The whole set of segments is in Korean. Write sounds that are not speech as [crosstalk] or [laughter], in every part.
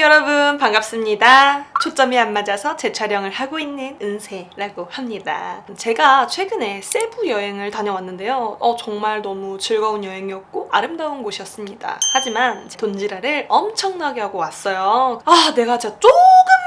여러분. 반갑습니다. 초점이 안 맞아서 재촬영을 하고 있는 은세라고 합니다. 제가 최근에 세부 여행을 다녀왔는데요. 어, 정말 너무 즐거운 여행이었고 아름다운 곳이었습니다. 하지만 돈지랄을 엄청나게 하고 왔어요. 아 내가 진짜 조금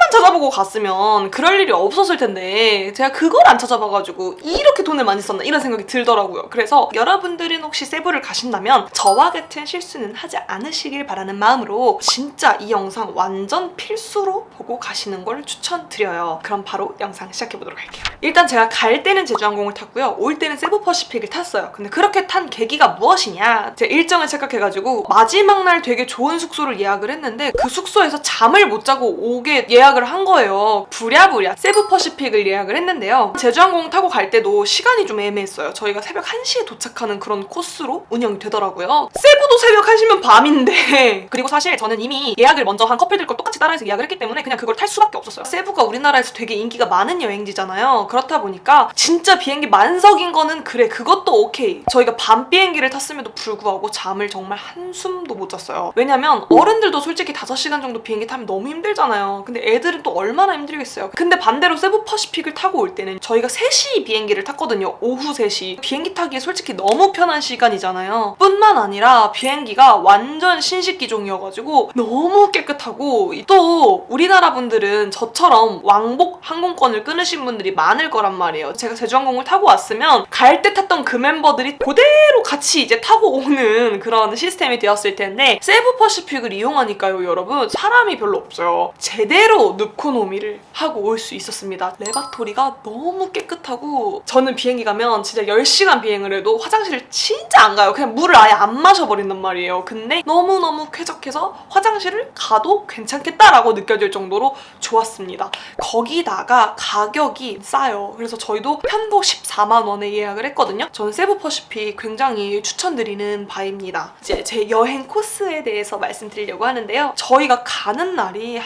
만 찾아보고 갔으면 그럴 일이 없었을 텐데 제가 그걸 안 찾아봐가지고 이렇게 돈을 많이 썼나 이런 생각이 들더라고요 그래서 여러분들은 혹시 세부를 가신다면 저와 같은 실수는 하지 않으시길 바라는 마음으로 진짜 이 영상 완전 필수로 보고 가시는 걸 추천드려요. 그럼 바로 영상 시작해보도록 할게요. 일단 제가 갈 때는 제주항공을 탔고요. 올 때는 세부퍼시픽을 탔어요. 근데 그렇게 탄 계기가 무엇이냐? 제 일정을 착각해가지고 마지막 날 되게 좋은 숙소를 예약을 했는데 그 숙소에서 잠을 못 자고 오게 예약을 한 거예요. 부랴부랴 세부퍼시픽을 예약을 했는데요. 제주항공 타고 갈 때도 시간이 좀 애매했어요. 저희가 새벽 1시에 도착하는 그런 코스로 운영이 되더라고요. 세부도 새벽 1시면 밤인데 [laughs] 그리고 사실 저는 이미 예약을 먼저 한 커플들 걸 똑같이 따라해서 예약을 했기 때문에 그냥 그걸 탈 수밖에 없었어요. 세부가 우리나라에서 되게 인기가 많은 여행지잖아요. 그렇다 보니까 진짜 비행기 만석인 거는 그래 그것도 오케이. 저희가 밤 비행기를 탔음에도 불구하고 잠을 정말 한숨도 못 잤어요. 왜냐면 어른들도 솔직히 5시간 정도 비행기 타면 너무 힘들잖아요. 근데 애들 은 또 얼마나 힘들겠어요. 근데 반대로 세부 퍼시픽을 타고 올 때는 저희가 3시 비행기를 탔거든요. 오후 3시. 비행기 타기에 솔직히 너무 편한 시간이잖아요. 뿐만 아니라 비행기가 완전 신식기종이어가지고 너무 깨끗하고 또 우리나라 분들은 저처럼 왕복 항공권을 끊으신 분들이 많을 거란 말이에요. 제가 제주항공을 타고 왔으면 갈 때 탔던 그 멤버들이 그대로 같이 이제 타고 오는 그런 시스템이 되었을 텐데 세부 퍼시픽을 이용하니까요, 여러분 사람이 별로 없어요. 제대로 누코노미를 하고 올 수 있었습니다. 레바토리가 너무 깨끗하고 저는 비행기 가면 진짜 10시간 비행을 해도 화장실을 진짜 안 가요. 그냥 물을 아예 안 마셔버린단 말이에요. 근데 너무너무 쾌적해서 화장실을 가도 괜찮겠다라고 느껴질 정도로 좋았습니다. 거기다가 가격이 싸요. 그래서 저희도 편도 14만 원에 예약을 했거든요. 저는 세부퍼시픽 굉장히 추천드리는 바입니다. 이제 제 여행 코스에 대해서 말씀드리려고 하는데요. 저희가 가는 날이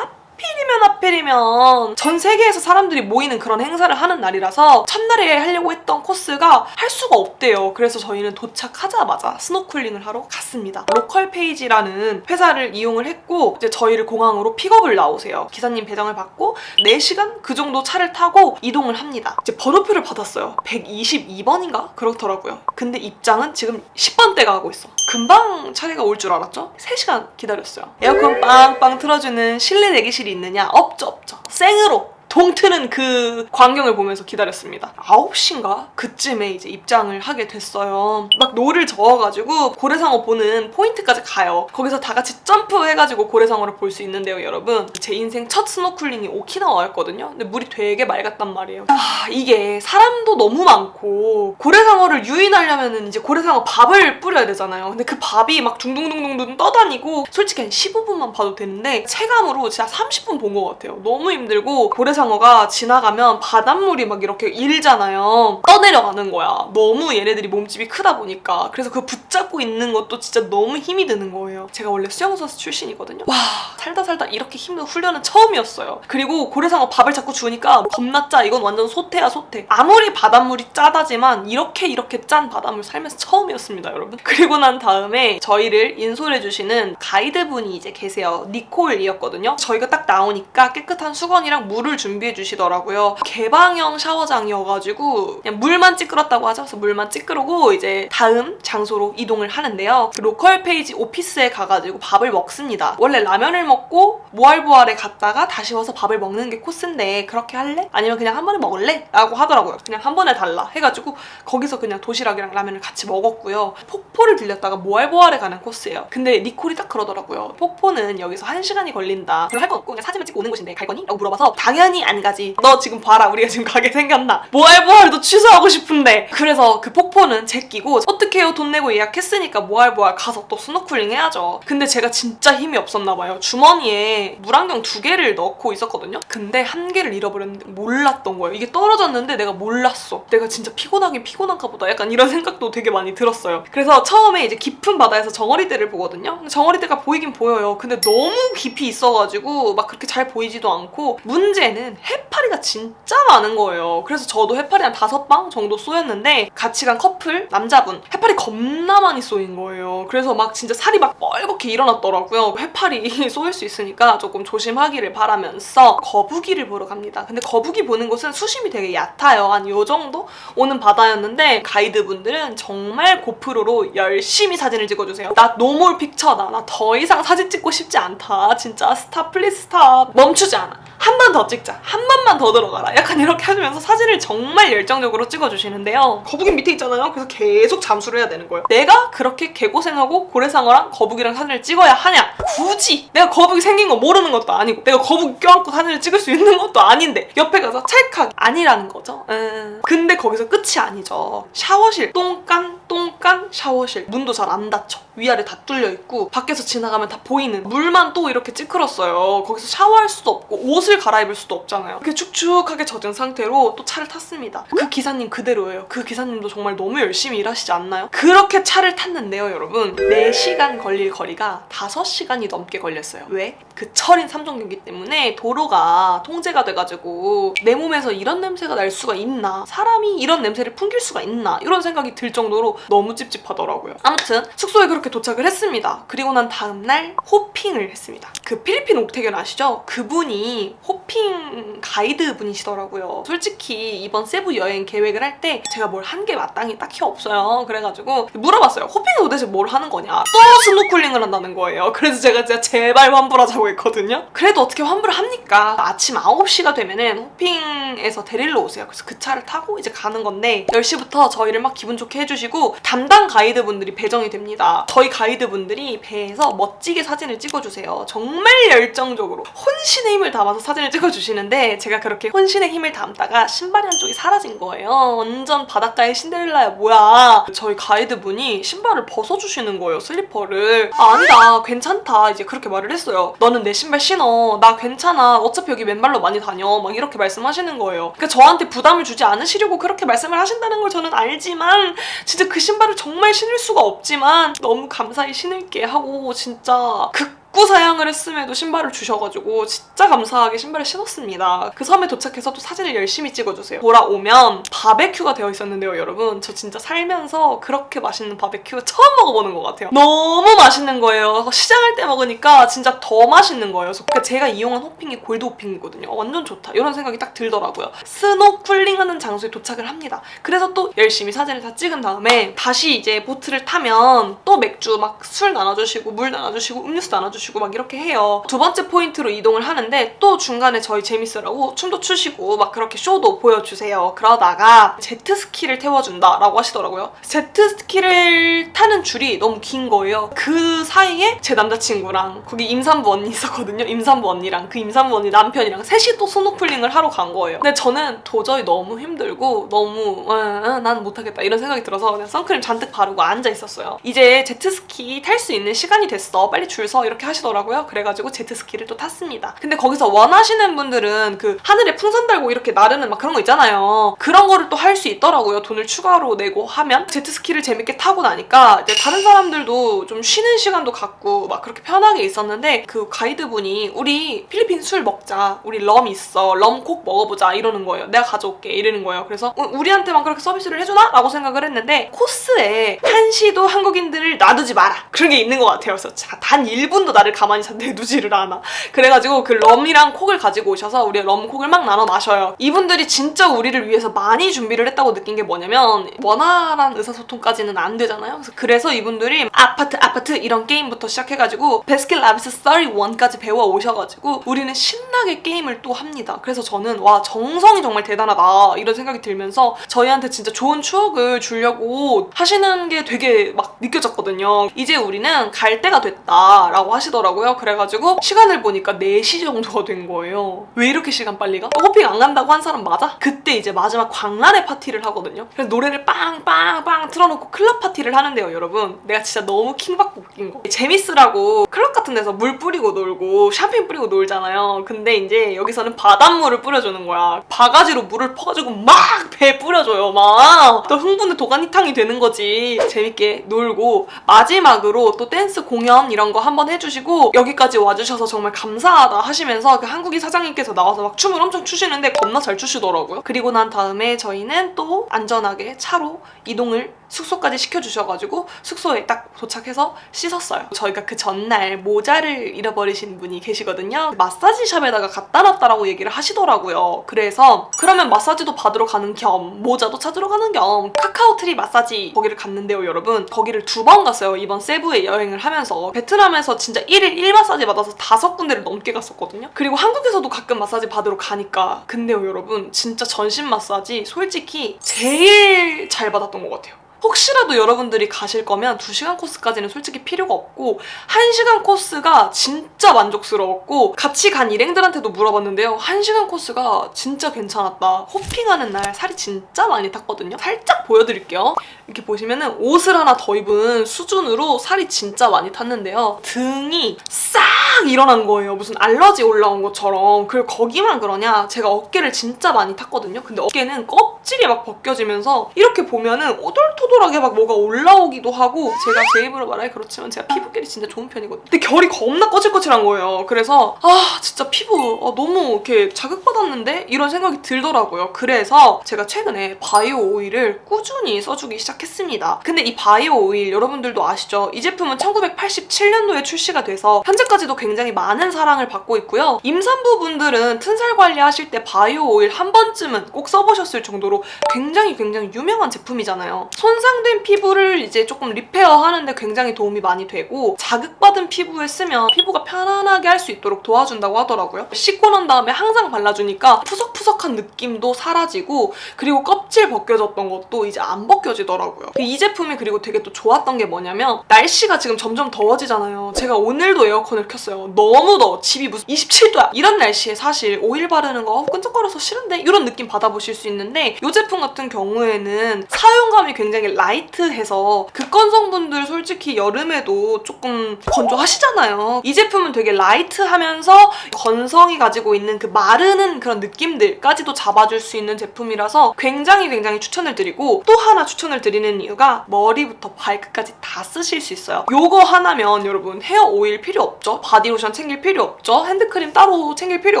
하필이면 하필이면 전 세계에서 사람들이 모이는 그런 행사를 하는 날이라서 첫날에 하려고 했던 코스가 할 수가 없대요. 그래서 저희는 도착하자마자 스노클링을 하러 갔습니다. 로컬 페이지라는 회사를 이용을 했고 이제 저희를 공항으로 픽업을 나오세요. 기사님 배정을 받고 4시간 그 정도 차를 타고 이동을 합니다. 이제 번호표를 받았어요. 122번인가? 그렇더라고요. 근데 입장은 지금 10번대가 하고 있어. 금방 차례가 올 줄 알았죠? 3시간 기다렸어요. 에어컨 빵빵 틀어주는 실내 대기실이 있느냐? 없죠, 없죠. 생으로 동 트는 그 광경을 보면서 기다렸습니다. 9시인가? 그쯤에 이제 입장을 하게 됐어요. 막 노를 저어가지고 고래상어 보는 포인트까지 가요. 거기서 다 같이 점프해가지고 고래상어를 볼 수 있는데요, 여러분. 제 인생 첫 스노클링이 오키나와였거든요. 근데 물이 되게 맑았단 말이에요. 아, 이게 사람도 너무 많고 고래상어를 유인하려면은 이제 고래상어 밥을 뿌려야 되잖아요. 근데 그 밥이 막 둥둥둥둥둥 떠다니고 솔직히 한 15분만 봐도 되는데 체감으로 진짜 30분 본 것 같아요. 너무 힘들고 고래상어 가 지나가면 바닷물이 막 이렇게 일잖아요. 떠내려가는 거야. 너무 얘네들이 몸집이 크다 보니까. 그래서 그 붙잡고 있는 것도 진짜 너무 힘이 드는 거예요. 제가 원래 수영선수 출신이거든요. 와 살다 살다 이렇게 힘든 훈련은 처음이었어요. 그리고 고래상어 밥을 자꾸 주니까 겁나 짜. 이건 완전 소태야 소태. 아무리 바닷물이 짜다지만 이렇게 이렇게 짠 바닷물 살면서 처음이었습니다, 여러분. 그리고 난 다음에 저희를 인솔해 주시는 가이드분이 이제 계세요. 니콜이었거든요. 저희가 딱 나오니까 깨끗한 수건이랑 물을 준비해 주시더라고요. 개방형 샤워장이어가지고 그냥 물만 찌끄럽다고 하죠. 그래서 물만 찌끄르고 이제 다음 장소로 이동을 하는데요. 그 로컬 페이지 오피스에 가가지고 밥을 먹습니다. 원래 라면을 먹고 모알보알에 갔다가 다시 와서 밥을 먹는 게 코스인데 그렇게 할래? 아니면 그냥 한 번에 먹을래? 라고 하더라고요. 그냥 한 번에 달라 해가지고 거기서 그냥 도시락이랑 라면을 같이 먹었고요. 폭포를 들렸다가 모알보알에 가는 코스예요. 근데 니콜이 딱 그러더라고요. 폭포는 여기서 한 시간이 걸린다. 그럼 할 거 없고 그냥 사진만 찍고 오는 곳인데 갈 거니? 라고 물어봐서 당연히 안 가지. 너 지금 봐라. 우리가 지금 가게 생겼나. 모알보알도 취소하고 싶은데. 그래서 그 폭포는 제 끼고 어떡해요. 돈 내고 예약했으니까 모알보알 가서 또 스노클링 해야죠. 근데 제가 진짜 힘이 없었나 봐요. 주머니에 물안경 두 개를 넣고 있었거든요. 근데 한 개를 잃어버렸는데 몰랐던 거예요. 이게 떨어졌는데 내가 몰랐어. 내가 진짜 피곤하긴 피곤한가 보다. 약간 이런 생각도 되게 많이 들었어요. 그래서 처음에 이제 깊은 바다에서 정어리떼를 보거든요. 근데 정어리떼가 보이긴 보여요. 근데 너무 깊이 있어가지고 막 그렇게 잘 보이지도 않고 문제는 거기는 해파리가 진짜 많은 거예요. 그래서 저도 해파리 한 다섯 방 정도 쏘였는데 같이 간 커플 남자분 해파리 겁나 많이 쏘인 거예요. 그래서 막 진짜 살이 막 뻘겋게 일어났더라고요. 해파리 [laughs] 쏘일 수 있으니까 조금 조심하기를 바라면서 거북이를 보러 갑니다. 근데 거북이 보는 곳은 수심이 되게 얕아요. 한 요 정도 오는 바다였는데 가이드분들은 정말 고프로로 열심히 사진을 찍어주세요. 나 노몰 픽처다. 나 더 이상 사진 찍고 싶지 않다. 진짜 스탑 플리즈 스탑. 멈추지 않아. 한 번 더 찍자. 한 번만 더 들어가라. 약간 이렇게 하시면서 사진을 정말 열정적으로 찍어주시는데요. 거북이 밑에 있잖아요. 그래서 계속 잠수를 해야 되는 거예요. 내가 그렇게 개고생하고 고래상어랑 거북이랑 사진을 찍어야 하냐? 굳이 내가 거북이 생긴 거 모르는 것도 아니고 내가 거북이 껴안고 사진을 찍을 수 있는 것도 아닌데 옆에 가서 찰칵 아니라는 거죠. 음. 근데 거기서 끝이 아니죠. 샤워실 똥간 똥간 샤워실 문도 잘 안 닫혀. 위아래 다 뚫려 있고 밖에서 지나가면 다 보이는 물만 또 이렇게 찌그렀어요. 거기서 샤워할 수도 없고 옷을 갈아입을 수도 없잖아요. 이렇게 축축하게 젖은 상태로 또 차를 탔습니다. 그 기사님 그대로예요. 그 기사님도 정말 너무 열심히 일하시지 않나요? 그렇게 차를 탔는데요, 여러분. 4시간 걸릴 거리가 5시간이 넘게 걸렸어요. 왜? 그 철인 3종 경기 때문에 도로가 통제가 돼가지고 내 몸에서 이런 냄새가 날 수가 있나? 사람이 이런 냄새를 풍길 수가 있나? 이런 생각이 들 정도로 너무 찝찝하더라고요. 아무튼 숙소에 그렇게 도착을 했습니다. 그리고 난 다음날 호핑을 했습니다. 그 필리핀 옥태견 아시죠? 그분이 호핑 가이드 분이시더라고요. 솔직히 이번 세부 여행 계획을 할 때 제가 뭘 한 게 마땅히 딱히 없어요. 그래가지고 물어봤어요. 호핑은 도대체 뭘 하는 거냐? 또 스노클링을 한다는 거예요. 그래서 제가 진짜 제발 환불하자고 했거든요. 그래도 어떻게 환불을 합니까? 아침 9시가 되면은 호핑에서 데리러 오세요. 그래서 그 차를 타고 이제 가는 건데 10시부터 저희를 막 기분 좋게 해주시고 담당 가이드분들이 배정이 됩니다. 저희 가이드분들이 배에서 멋지게 사진을 찍어주세요. 정말 열정적으로 혼신의 힘을 담아서 사진을 찍어주시는데 제가 그렇게 혼신의 힘을 담다가 신발이 한쪽이 사라진 거예요. 완전 바닷가의 신데렐라야 뭐야. 저희 가이드분이 신발을 벗어주시는 거예요. 슬리퍼를. 아, 아니다. 괜찮다. 이제 그렇게 말을 했어요. 너는 내 신발 신어. 나 괜찮아. 어차피 여기 맨발로 많이 다녀. 막 이렇게 말씀하시는 거예요. 그러니까 저한테 부담을 주지 않으시려고 그렇게 말씀을 하신다는 걸 저는 알지만 진짜 그 신발을 정말 신을 수가 없지만 너무 감사히 신을게 하고 진짜 극 구 사양을 했음에도 신발을 주셔가지고 진짜 감사하게 신발을 신었습니다. 그 섬에 도착해서 또 사진을 열심히 찍어주세요. 돌아오면 바베큐가 되어 있었는데요, 여러분. 저 진짜 살면서 그렇게 맛있는 바베큐 처음 먹어보는 것 같아요. 너무 맛있는 거예요. 시장할 때 먹으니까 진짜 더 맛있는 거예요. 그러니까 제가 이용한 호핑이 골드 호핑이거든요. 완전 좋다. 이런 생각이 딱 들더라고요. 스노쿨링하는 장소에 도착을 합니다. 그래서 또 열심히 사진을 다 찍은 다음에 다시 이제 보트를 타면 또 맥주 막 술 나눠주시고 물 나눠주시고 음료수 나눠주시고 막 이렇게 해요. 두 번째 포인트로 이동을 하는데 또 중간에 저희 재밌으라고 춤도 추시고 막 그렇게 쇼도 보여주세요. 그러다가 제트스키를 태워준다라고 하시더라고요. 제트스키를 타는 줄이 너무 긴 거예요. 그 사이에 제 남자친구랑 거기 임산부 언니 있었거든요. 임산부 언니랑 그 임산부 언니 남편이랑 셋이 또 스노클링을 하러 간 거예요. 근데 저는 도저히 너무 힘들고 너무 어, 어, 난 못하겠다 이런 생각이 들어서 그냥 선크림 잔뜩 바르고 앉아 있었어요. 이제 제트스키 탈 수 있는 시간이 됐어. 빨리 줄 서 이렇게 하시 더라고요. 그래가지고 제트스키를 또 탔습니다. 근데 거기서 원하시는 분들은 그 하늘에 풍선 달고 이렇게 나르는 막 그런 거 있잖아요. 그런 거를 또 할 수 있더라고요. 돈을 추가로 내고 하면 제트스키를 재밌게 타고 나니까 이제 다른 사람들도 좀 쉬는 시간도 갖고 막 그렇게 편하게 있었는데 그 가이드분이 우리 필리핀 술 먹자. 우리 럼 있어. 럼 꼭 먹어보자. 이러는 거예요. 내가 가져올게. 이러는 거예요. 그래서 어, 우리한테만 그렇게 서비스를 해주나? 라고 생각을 했는데 코스에 한시도 한국인들을 놔두지 마라. 그런 게 있는 것 같아요. 그래서 자, 단 1분도 나를 가만히 내두지를 않아. 그래가지고 그 럼이랑 콕을 가지고 오셔서 우리 럼 콕을 막 나눠 마셔요. 이분들이 진짜 우리를 위해서 많이 준비를 했다고 느낀 게 뭐냐면 원활한 의사소통까지는 안 되잖아요. 그래서, 이분들이 아파트 아파트 이런 게임부터 시작해가지고 베스킨 라빈스 31까지 배워 오셔가지고 우리는 신나게 게임을 또 합니다. 그래서 저는 와 정성이 정말 대단하다 이런 생각이 들면서 저희한테 진짜 좋은 추억을 주려고 하시는 게 되게 막 느껴졌거든요. 이제 우리는 갈 때가 됐다라고 하시 더라고요. 그래가지고 시간을 보니까 4시 정도가 된 거예요. 왜 이렇게 시간 빨리 가? 호핑 안 간다고 한 사람 맞아? 그때 이제 마지막 광란의 파티를 하거든요. 그래서 노래를 빵빵빵 틀어놓고 클럽 파티를 하는데요, 여러분. 내가 진짜 너무 킹받고 웃긴 거. 재밌으라고 클럽 같은 데서 물 뿌리고 놀고 샴페인 뿌리고 놀잖아요. 근데 이제 여기서는 바닷물을 뿌려주는 거야. 바가지로 물을 퍼가지고 막 배에 뿌려줘요, 막. 또 흥분의 도가니탕이 되는 거지. 재밌게 놀고 마지막으로 또 댄스 공연 이런 거 한번 해주시고 해주시고 여기까지 와주셔서 정말 감사하다 하시면서 그 한국인 사장님께서 나와서 막 춤을 엄청 추시는데 겁나 잘 추시더라고요. 그리고 난 다음에 저희는 또 안전하게 차로 이동을 숙소까지 시켜주셔가지고 숙소에 딱 도착해서 씻었어요. 저희가 그 전날 모자를 잃어버리신 분이 계시거든요. 마사지샵에다가 갖다 놨다라고 얘기를 하시더라고요. 그래서 그러면 마사지도 받으러 가는 겸 모자도 찾으러 가는 겸 카카오트리 마사지 거기를 갔는데요, 여러분. 거기를 두 번 갔어요. 이번 세부에 여행을 하면서 베트남에서 진짜 1일 1 마사지 받아서 다섯 군데를 넘게 갔었거든요. 그리고 한국에서도 가끔 마사지 받으러 가니까 근데요, 여러분 진짜 전신 마사지 솔직히 제일 잘 받았던 것 같아요. 혹시라도 여러분들이 가실 거면 2시간 코스까지는 솔직히 필요가 없고 1시간 코스가 진짜 만족스러웠고 같이 간 일행들한테도 물어봤는데요. 1시간 코스가 진짜 괜찮았다. 호핑하는 날 살이 진짜 많이 탔거든요. 살짝 보여드릴게요. 이렇게 보시면 은 옷을 하나 더 입은 수준으로 살이 진짜 많이 탔는데요. 등이 싹 일어난 거예요. 무슨 알러지 올라온 것처럼. 그리고 거기만 그러냐? 제가 어깨를 진짜 많이 탔거든요. 근데 어깨는 껍질이 막 벗겨지면서 이렇게 보면 은 오돌토 돌하게 막 뭐가 올라오기도 하고 제가 제 입으로 말하기 그렇지만 제가 피부결이 진짜 좋은 편이거든요. 근데 결이 겁나 거칠거칠한 거예요. 그래서 아 진짜 피부 아, 너무 이렇게 자극받았는데 이런 생각이 들더라고요. 그래서 제가 최근에 바이오 오일을 꾸준히 써주기 시작했습니다. 근데 이 바이오 오일 여러분들도 아시죠? 이 제품은 1987년도에 출시가 돼서 현재까지도 굉장히 많은 사랑을 받고 있고요. 임산부 분들은 튼살 관리하실 때 바이오 오일 한 번쯤은 꼭 써보셨을 정도로 굉장히 굉장히 유명한 제품이잖아요. 손 상된 피부를 이제 조금 리페어하는데 굉장히 도움이 많이 되고 자극받은 피부에 쓰면 피부가 편안하게 할 수 있도록 도와준다고 하더라고요. 씻고 난 다음에 항상 발라주니까 푸석푸석한 느낌도 사라지고 그리고 껍질 벗겨졌던 것도 이제 안 벗겨지더라고요. 이 제품이 그리고 되게 또 좋았던 게 뭐냐면 날씨가 지금 점점 더워지잖아요. 제가 오늘도 에어컨을 켰어요. 너무 더워. 집이 무슨 27도야. 이런 날씨에 사실 오일 바르는 거 어, 끈적거려서 싫은데 이런 느낌 받아보실 수 있는데 이 제품 같은 경우에는 사용감이 굉장히 라이트해서 극건성분들 솔직히 여름에도 조금 건조하시잖아요. 이 제품은 되게 라이트하면서 건성이 가지고 있는 그 마르는 그런 느낌들까지도 잡아줄 수 있는 제품이라서 굉장히 굉장히 추천을 드리고 또 하나 추천을 드리는 이유가 머리부터 발끝까지 다 쓰실 수 있어요. 요거 하나면 여러분 헤어 오일 필요 없죠? 바디로션 챙길 필요 없죠? 핸드크림 따로 챙길 필요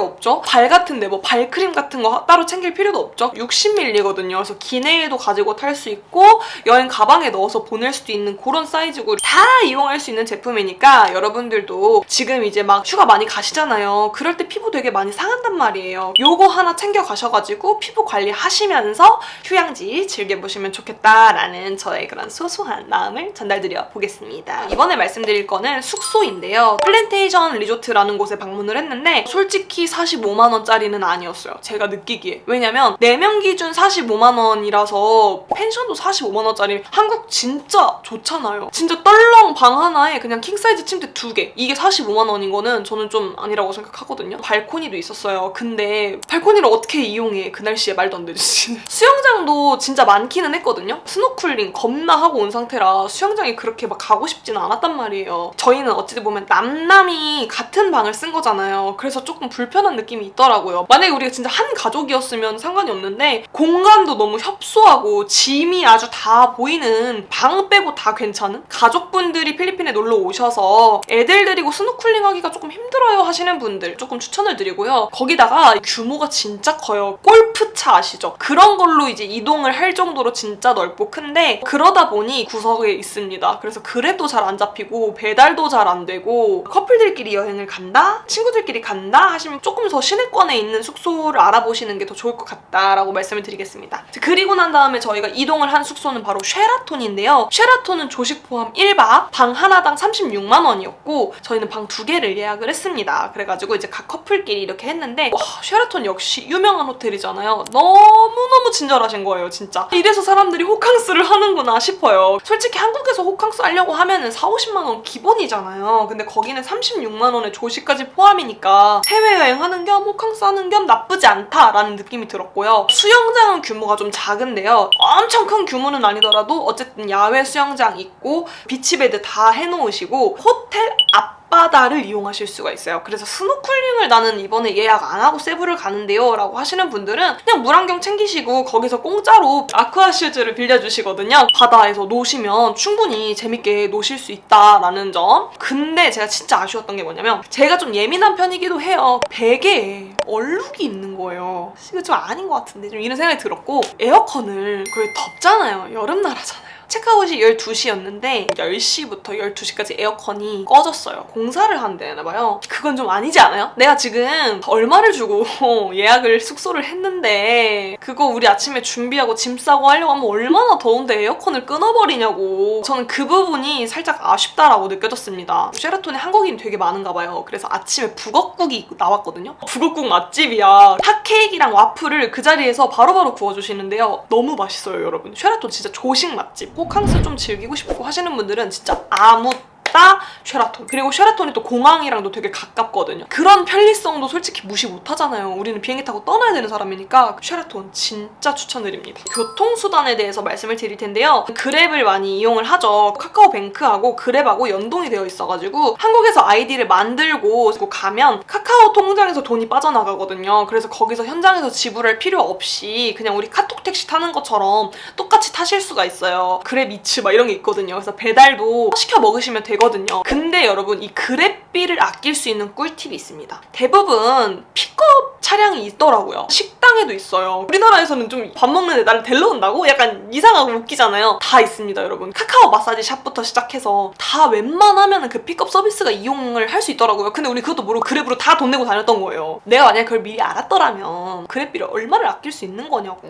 없죠? 발 같은데 뭐 발크림 같은 거 따로 챙길 필요도 없죠? 60ml거든요. 그래서 기내에도 가지고 탈 수 있고 여행 가방에 넣어서 보낼 수도 있는 그런 사이즈고 다 이용할 수 있는 제품이니까 여러분들도 지금 이제 막 휴가 많이 가시잖아요. 그럴 때 피부 되게 많이 상한단 말이에요. 요거 하나 챙겨 가셔가지고 피부 관리하시면서 휴양지 즐겨보시면 좋겠다라는 저의 그런 소소한 마음을 전달드려 보겠습니다. 이번에 말씀드릴 거는 숙소인데요. 플랜테이션 리조트라는 곳에 방문을 했는데 솔직히 45만 원짜리는 아니었어요. 제가 느끼기에. 왜냐면 4명 기준 45만 원이라서 펜션도 45만 원 짜리 한국 진짜 좋잖아요. 진짜 떨렁 방 하나에 그냥 킹사이즈 침대 두 개. 이게 45만 원인 거는 저는 좀 아니라고 생각하거든요. 발코니도 있었어요. 근데 발코니를 어떻게 이용해? 그 날씨에 말도 안 되지. [laughs] 수영장도 진짜 많기는 했거든요. 스노클링 겁나 하고 온 상태라 수영장이 그렇게 막 가고 싶지는 않았단 말이에요. 저희는 어찌 보면 남남이 같은 방을 쓴 거잖아요. 그래서 조금 불편한 느낌이 있더라고요. 만약에 우리가 진짜 한 가족이었으면 상관이 없는데 공간도 너무 협소하고 짐이 아주 다 보이는 방 빼고 다 괜찮은 가족분들이 필리핀에 놀러 오셔서 애들 데리고 스노클링 하기가 조금 힘들어요 하시는 분들 조금 추천을 드리고요. 거기다가 규모가 진짜 커요. 골프차 아시죠? 그런 걸로 이제 이동을 할 정도로 진짜 넓고 큰데 그러다 보니 구석에 있습니다. 그래서 그래도 잘 안 잡히고 배달도 잘 안 되고 커플들끼리 여행을 간다? 친구들끼리 간다? 하시면 조금 더 시내권에 있는 숙소를 알아보시는 게 더 좋을 것 같다라고 말씀을 드리겠습니다. 그리고 난 다음에 저희가 이동을 한 숙소는 바로 쉐라톤인데요. 쉐라톤은 조식 포함 1박 방 하나당 36만 원이었고 저희는 방 두 개를 예약을 했습니다. 그래가지고 이제 각 커플끼리 이렇게 했는데 와, 쉐라톤 역시 유명한 호텔이잖아요. 너무너무 친절하신 거예요, 진짜. 이래서 사람들이 호캉스를 하는구나 싶어요. 솔직히 한국에서 호캉스 하려고 하면은 4, 50만 원 기본이잖아요. 근데 거기는 36만 원에 조식까지 포함이니까 해외여행 하는 겸 호캉스 하는 겸 나쁘지 않다라는 느낌이 들었고요. 수영장은 규모가 좀 작은데요. 엄청 큰 규모는 아니 더라도 어쨌든 야외 수영장 있고 비치베드 다 해놓으시고 호텔 앞 밤바다를 이용하실 수가 있어요. 그래서 스노클링을 나는 이번에 예약 안 하고 세부를 가는데요 라고 하시는 분들은 그냥 물안경 챙기시고 거기서 공짜로 아쿠아 슈즈를 빌려주시거든요. 바다에서 노시면 충분히 재밌게 노실 수 있다라는 점. 근데 제가 진짜 아쉬웠던 게 뭐냐면 제가 좀 예민한 편이기도 해요. 베개에 얼룩이 있는 거예요. 이거 좀 아닌 것 같은데 좀 이런 생각이 들었고 에어컨을 거의 덥잖아요. 여름 나라잖아요. 체크아웃이 12시였는데 10시부터 12시까지 에어컨이 꺼졌어요. 공사를 한대나 봐요. 그건 좀 아니지 않아요? 내가 지금 얼마를 주고 [laughs] 예약을 숙소를 했는데 그거 우리 아침에 준비하고 짐 싸고 하려고 하면 얼마나 더운데 에어컨을 끊어버리냐고. 저는 그 부분이 살짝 아쉽다라고 느껴졌습니다. 쉐라톤에 한국인이 되게 많은가 봐요. 그래서 아침에 북엇국이 나왔거든요. 북엇국 맛집이야. 핫케이크랑 와플을 그 자리에서 바로바로 구워주시는데요. 너무 맛있어요, 여러분. 쉐라톤 진짜 조식 맛집. 호캉스 좀 즐기고 싶고 하시는 분들은 진짜 아무 따 쉐라톤 그리고 쉐라톤이 또 공항이랑도 되게 가깝거든요. 그런 편리성도 솔직히 무시 못하잖아요. 우리는 비행기 타고 떠나야 되는 사람이니까 쉐라톤 진짜 추천드립니다. 교통수단에 대해서 말씀을 드릴 텐데요. 그랩을 많이 이용을 하죠. 카카오뱅크하고 그랩하고 연동이 되어 있어가지고 한국에서 아이디를 만들고 가면 카카오 통장에서 돈이 빠져나가거든요. 그래서 거기서 현장에서 지불할 필요 없이 그냥 우리 카톡 택시 타는 것처럼 똑같이 타실 수가 있어요. 그랩 이츠 막 이런 게 있거든요. 그래서 배달도 시켜 먹으시면 되거든요 근데 여러분 이 그랩비를 아낄 수 있는 꿀팁이 있습니다. 대부분 픽업 차량이 있더라고요. 식당에도 있어요. 우리나라에서는 좀 밥 먹는데 나를 데려 온다고? 약간 이상하고 웃기잖아요. 다 있습니다 여러분. 카카오 마사지 샵부터 시작해서 다 웬만하면 그 픽업 서비스가 이용을 할 수 있더라고요. 근데 우리 그것도 모르고 그랩으로 다 돈 내고 다녔던 거예요. 내가 만약에 그걸 미리 알았더라면 그랩비를 얼마를 아낄 수 있는 거냐고.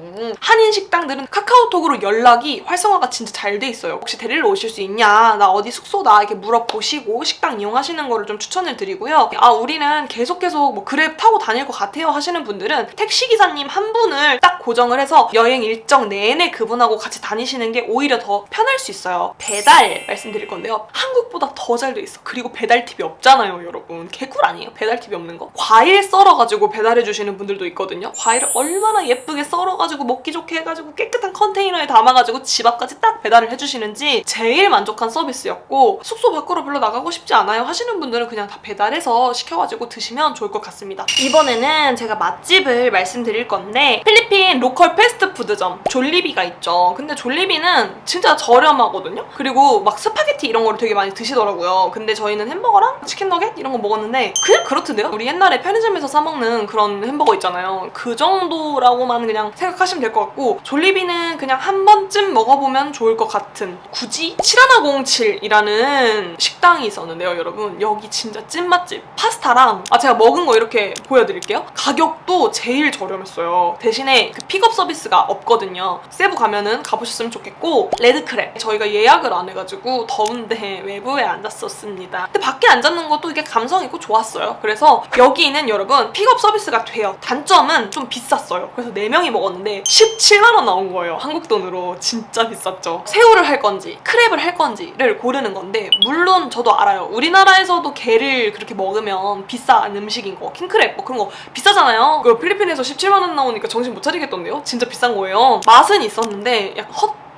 한인 식당들은 카카오톡으로 연락이 활성화가 진짜 잘 돼 있어요. 혹시 데리러 오실 수 있냐? 나 어디 숙소다. 이렇게 물어보시고 식당 이용하시는 거를 좀 추천을 드리고요. 아 우리는 계속 계속 뭐 그랩 타고 다닐 것 같아요 하시는 분들은 택시 기사님 한 분을 딱 고정을 해서 여행 일정 내내 그분하고 같이 다니시는 게 오히려 더 편할 수 있어요. 배달 말씀드릴 건데요. 한국보다 더 잘 돼 있어. 그리고 배달 팁이 없잖아요 여러분. 개꿀 아니에요? 배달 팁이 없는 거? 과일 썰어가지고 배달해 주시는 분들도 있거든요. 과일을 얼마나 예쁘게 썰어가지고 먹기 좋게 해가지고 깨끗한 컨테이너에 담아가지고 집 앞까지 딱 배달을 해주시는지 제일 만족한 서비스였고 숙소 밖으로 별로 나가고 싶지 않아요. 하시는 분들은 그냥 다 배달해서 시켜가지고 드시면 좋을 것 같습니다. 이번에는 제가 맛집을 말씀드릴 건데 필리핀 로컬 패스트푸드점 졸리비가 있죠. 근데 졸리비는 진짜 저렴하거든요. 그리고 막 스파게티 이런 거를 되게 많이 드시더라고요. 근데 저희는 햄버거랑 치킨 너겟 이런 거 먹었는데 그냥 그렇던데요? 우리 옛날에 편의점에서 사 먹는 그런 햄버거 있잖아요. 그 정도라고만 그냥 생각하시면 될 것 같고 졸리비는 그냥 한 번쯤 먹어보면 좋을 것 같은 굳이 7107이라는 식당이 있었는데요 여러분. 여기 진짜 찐맛집. 파스타랑 아 제가 먹은 거 이렇게 보여드릴게요. 가격도 제일 저렴했어요. 대신에 그 픽업 서비스가 없거든요. 세부 가면은 가보셨으면 좋겠고 레드크랩. 저희가 예약을 안 해가지고 더운데 [laughs] 외부에 앉았었습니다. 근데 밖에 앉았는 것도 이게 감성 있고 좋았어요. 그래서 여기는 여러분 픽업 서비스가 돼요. 단점은 좀 비쌌어요. 그래서 4명이 먹었는데 17만 원 나온 거예요. 한국 돈으로. 진짜 비쌌죠. 새우를 할 건지 크랩을 할 건지를 고르는 건데 물론 저도 알아요. 우리나라에서도 게를 그렇게 먹으면 비싼 음식인 거 킹크랩 뭐 그런 거 비싸잖아요. 그 필리핀에서 17만 원 나오니까 정신 못 차리겠던데요? 진짜 비싼 거예요. 맛은 있었는데 약간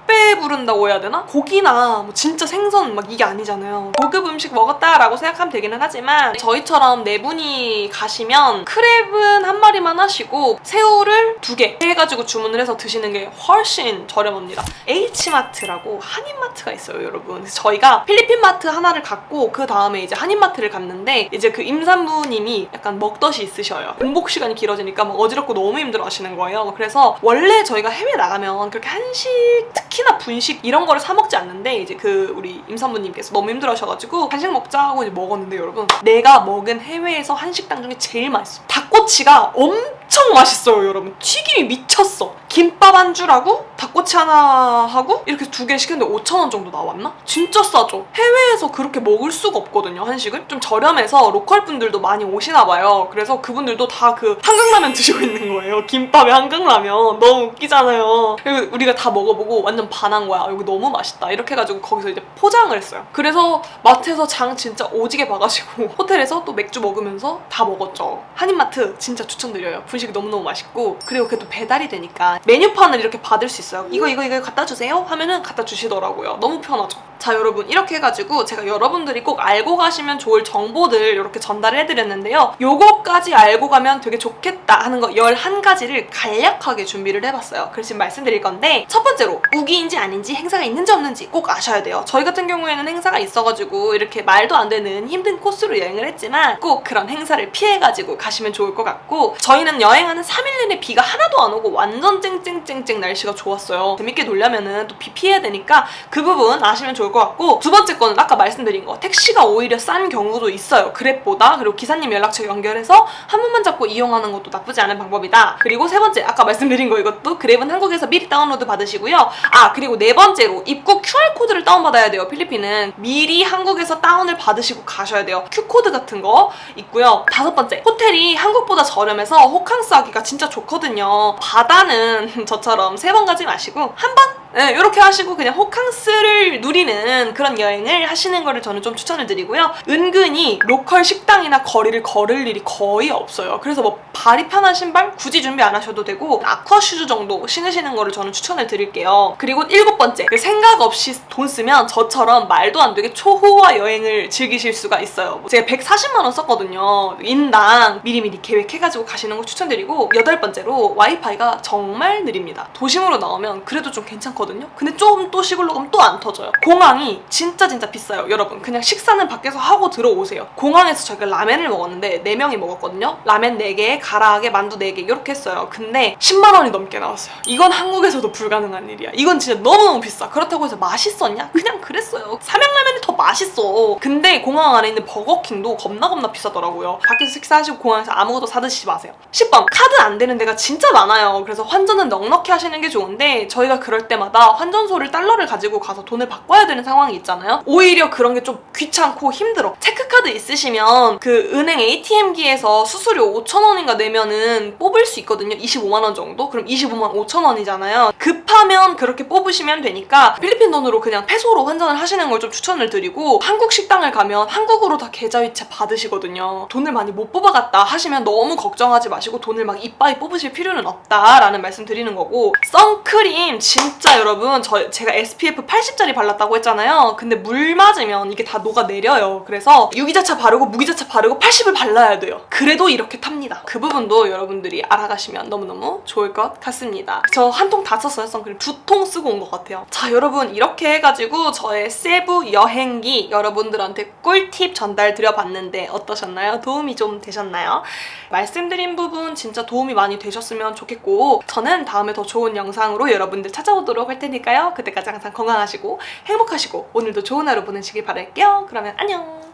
헛배 부른다고 해야 되나? 고기나 뭐 진짜 생선 막 이게 아니잖아요. 고급 음식 먹었다라고 생각하면 되기는 하지만 저희처럼 네 분이 가시면 크랩은 한 마리만 하시고 새우를 두 개 해가지고 주문을 해서 드시는 게 훨씬 저렴합니다. H마트라고 한인마트가 있어요, 여러분. 저희가 필리핀 마트 하나를 갔고 그 다음에 이제 한인마트를 갔는데 이제 그 임산부님이 약간 먹덧이 있으셔요. 공복 시간이 길어지니까 막 어지럽고 너무 힘들어 하시는 거예요. 그래서 원래 저희가 해외 나가면 그렇게 한식 특히 나 분식 이런 거를 사 먹지 않는데 이제 그 우리 임산부님께서 너무 힘들어하셔가지고 한식 먹자 하고 이제 먹었는데 여러분 내가 먹은 해외에서 한식당 중에 제일 맛있어. 닭꼬치가 엄청 맛있어요, 여러분. 튀김이 미쳤어. 김밥 한 줄하고 닭꼬치 하나 하고 이렇게 두 개 시켰는데 5,000원 정도 나왔나? 진짜 싸죠. 해외에서 그렇게 먹을 수가 없거든요, 한식을. 좀 저렴해서 로컬 분들도 많이 오시나 봐요. 그래서 그분들도 다 그 한강라면 드시고 있는 거예요. 김밥에 한강라면. 너무 웃기잖아요. 그리고 우리가 다 먹어보고 완전 반한 거야. 아, 여기 너무 맛있다. 이렇게 해가지고 거기서 이제 포장을 했어요. 그래서 마트에서 장 진짜 오지게 봐가지고 [laughs] 호텔에서 또 맥주 먹으면서 다 먹었죠. 한인마트 진짜 추천드려요. 분식이 너무너무 맛있고 그리고 그게 또 배달이 되니까 메뉴판을 이렇게 받을 수 있어요. 이거 이거 이거 갖다 주세요 하면은 갖다 주시더라고요. 너무 편하죠. 자 여러분 이렇게 해가지고 제가 여러분들이 꼭 알고 가시면 좋을 정보들 이렇게 전달을 해드렸는데요. 요거까지 알고 가면 되게 좋겠다 하는 거 11가지를 간략하게 준비를 해봤어요. 그래서 지금 말씀드릴 건데 첫 번째로 우기인지 아닌지 행사가 있는지 없는지 꼭 아셔야 돼요. 저희 같은 경우에는 행사가 있어가지고 이렇게 말도 안 되는 힘든 코스로 여행을 했지만 꼭 그런 행사를 피해가지고 가시면 좋을 것 같고 저희는 여행하는 3일 내내 비가 하나도 안 오고 완전 쨍쨍쨍쨍 날씨가 좋았어요. 재밌게 놀려면은 또 비 피해야 되니까 그 부분 아시면 좋을 것 같고 두 번째 거는 아까 말씀드린 거 택시가 오히려 싼 경우도 있어요. 그랩보다 그리고 기사님 연락처 연결해서 한 번만 잡고 이용하는 것도 나쁘지 않은 방법이다. 그리고 세 번째 아까 말씀드린 거 이것도 그랩은 한국에서 미리 다운로드 받으시고요. 아 그리고 네 번째로 입국 QR 코드를 다운받아야 돼요. 필리핀은 미리 한국에서 다운을 받으시고 가셔야 돼요. Q 코드 같은 거 있고요. 다섯 번째 호텔이 한국보다 저렴해서 호캉스 하기가 진짜 좋거든요. 바다는 [laughs] 저처럼 세 번 가지 마시고 한 번 네, 이렇게 하시고 그냥 호캉스를 누리는 그런 여행을 하시는 거를 저는 좀 추천을 드리고요. 은근히 로컬 식당이나 거리를 걸을 일이 거의 없어요. 그래서 뭐 발이 편한 신발 굳이 준비 안 하셔도 되고 아쿠아 슈즈 정도 신으시는 거를 저는 추천을 드릴게요. 그리고 일곱 번째 그 생각 없이 돈 쓰면 저처럼 말도 안 되게 초호화 여행을 즐기실 수가 있어요. 제가 140만 원 썼거든요. 인당 미리미리 계획해가지고 가시는 거 추천드리고 여덟 번째로 와이파이가 정말 느립니다. 도심으로 나오면 그래도 좀 괜찮거든요. 근데 좀 또 시골로 가면 또 안 터져요. 공항이 진짜 진짜 비싸요. 여러분 그냥 식사는 밖에서 하고 들어오세요. 공항에서 저희가 라멘을 먹었는데 4명이 먹었거든요. 라멘 4개, 가라하게 만두 4개 이렇게 했어요. 근데 10만 원이 넘게 나왔어요. 이건 한국에서도 불가능한 일이야. 이건 진짜 너무너무 비싸. 그렇다고 해서 맛있었냐? 그냥 그랬어요. 삼양라면이 더 맛있어. 근데 공항 안에 있는 버거킹도 겁나 겁나 비싸더라고요. 밖에서 식사하시고 공항에서 아무것도 사드시지 마세요. 10번 카드 안 되는 데가 진짜 많아요. 그래서 환전은 넉넉히 하시는 게 좋은데 저희가 그럴 때마다 환전소를 달러를 가지고 가서 돈을 바꿔야 되는 상황이 있잖아요. 오히려 그런 게 좀 귀찮고 힘들어. 체크카드 있으시면 그 은행 ATM기에서 수수료 5천 원인가 내면은 뽑을 수 있거든요. 25만 원 정도? 그럼 25만 5천 원이잖아요. 급하면 그렇게 뽑으시면 되니까 필리핀 돈으로 그냥 페소로 환전을 하시는 걸 좀 추천을 드리고 한국 식당을 가면 한국으로 다 계좌 이체 받으시거든요. 돈을 많이 못 뽑아갔다 하시면 너무 걱정하지 마시고 돈을 막 이빠이 뽑으실 필요는 없다라는 말씀 드리는 거고 선크림 진짜 여러분 저 제가 SPF 80짜리 발랐다고 했잖아요. 근데 물 맞으면 이게 다 녹아내려요. 그래서 유기자차 바르고 무기자차 바르고 80을 발라야 돼요. 그래도 이렇게 탑니다. 그 부분도 여러분들이 알아가시면 너무너무 좋을 것 같습니다. 저 한 통 다 썼어요. 선크림 두 통 쓰고 온 것 같아요. 자 여러분 이렇게 해가지고 저의 세부 여행기 여러분들한테 꿀팁 전달 드려봤는데 어떠셨나요? 도움이 좀 되셨나요? 말씀드린 부분 진짜 도움이 많이 되셨으면 좋겠고 저는 다음에 더 좋은 영상으로 여러분들 찾아오도록 할 테니까요. 그때까지 항상 건강하시고 행복하시고 오늘도 좋은 하루 보내시길 바랄게요. 그러면 안녕!